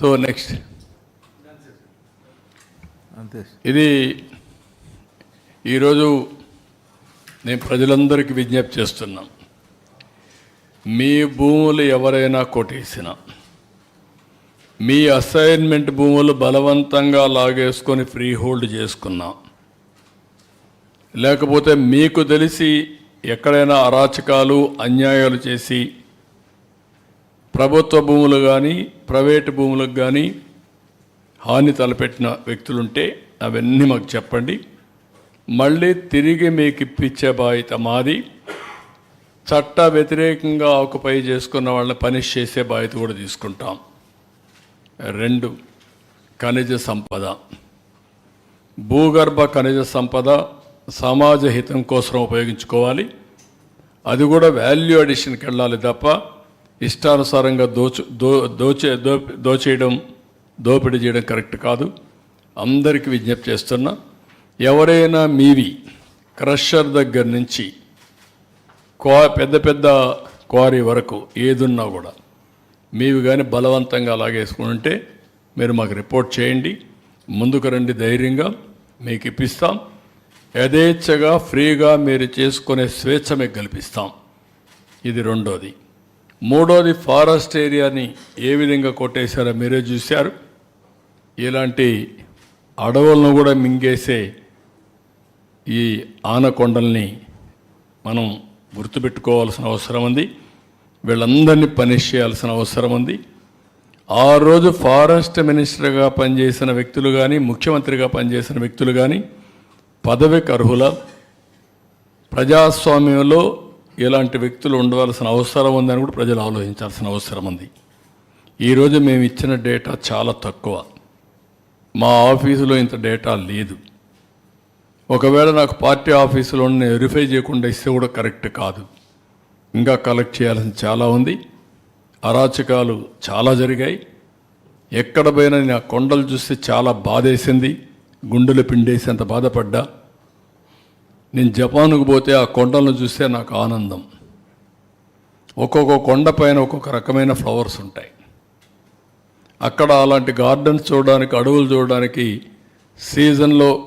So next. అంతే ఇది ఈరోజు నేను ప్రజలందరికీ విజ్ఞప్తి చేస్తున్నాం. మీ భూములు ఎవరైనా కొట్టేసిన మీ అసైన్మెంట్ భూములు బలవంతంగా లాగేసుకొని ఫ్రీ హోల్డ్ చేసుకున్నా లేకపోతే మీకు తెలిసి ఎక్కడైనా అరాచకాలు అన్యాయాలు చేసి ప్రభుత్వ భూములు కానీ ప్రైవేటు భూములకు కానీ హాని తలపెట్టిన వ్యక్తులుంటే అవన్నీ మాకు చెప్పండి. మళ్ళీ తిరిగి మీకు ఇప్పించే బాధ్యత మాది. చట్ట వ్యతిరేకంగా ఆకుపై చేసుకున్న వాళ్ళని పనిష్ చేసే బాధ్యత కూడా తీసుకుంటాం. రెండు ఖనిజ సంపద. భూగర్భ ఖనిజ సంపద సమాజ హితం కోసం ఉపయోగించుకోవాలి. అది కూడా వాల్యూ అడిషన్కి వెళ్ళాలి తప్ప ఇష్టానుసారంగా దోచు దో దోచే దో దోచేయడం దోపిడీ చేయడం కరెక్ట్ కాదు. అందరికీ విజ్ఞప్తి చేస్తున్నా ఎవరైనా మీవి క్రషర్ దగ్గర నుంచి క్వా పెద్ద పెద్ద క్వారీ వరకు ఏదున్నా కూడా మీవి కానీ బలవంతంగా లాగేసుకుంటే మీరు మాకు రిపోర్ట్ చేయండి. ముందుకు రండి ధైర్యంగా మీకు ఇప్పిస్తాం. యథేచ్ఛగా ఫ్రీగా మీరు చేసుకునే స్వేచ్ఛ మీకు కల్పిస్తాం. ఇది రెండోది. మూడోది ఫారెస్ట్ ఏరియాని ఏ విధంగా కొట్టేశారో మీరే చూశారు. ఇలాంటి అడవులను కూడా మింగేసే ఈ ఆనకొండల్ని మనం గుర్తుపెట్టుకోవాల్సిన అవసరం ఉంది. వీళ్ళందరినీ పనిష్ చేయాల్సిన అవసరం ఉంది. ఆ రోజు ఫారెస్ట్ మినిస్టర్గా పనిచేసిన వ్యక్తులు కానీ ముఖ్యమంత్రిగా పనిచేసిన వ్యక్తులు కానీ పదవికి అర్హుల? ప్రజాస్వామ్యంలో ఇలాంటి వ్యక్తులు ఉండవలసిన అవసరం ఉందని కూడా ప్రజలు ఆలోచించాల్సిన అవసరం ఉంది. ఈరోజు మేము ఇచ్చిన డేటా చాలా తక్కువ. మా ఆఫీసులో ఇంత డేటా లేదు. ఒకవేళ నాకు పార్టీ ఆఫీసులో నేను వెరిఫై చేయకుండా ఇస్తే కూడా కరెక్ట్ కాదు. ఇంకా కలెక్ట్ చేయాల్సిన చాలా ఉంది. అరాచకాలు చాలా జరిగాయి. ఎక్కడ పోయినా నేను ఆ కొండలు చూస్తే చాలా బాధేసింది. గుండెలు పిండేసేంత బాధపడ్డా. నేను జపాన్కు పోతే ఆ కొండలను చూస్తే నాకు ఆనందం. ఒక్కొక్క కొండ పైన ఒక్కొక్క రకమైన ఫ్లవర్స్ ఉంటాయి. అక్కడ అలాంటి గార్డెన్స్ చూడడానికి అడవులు చూడడానికి సీజన్లో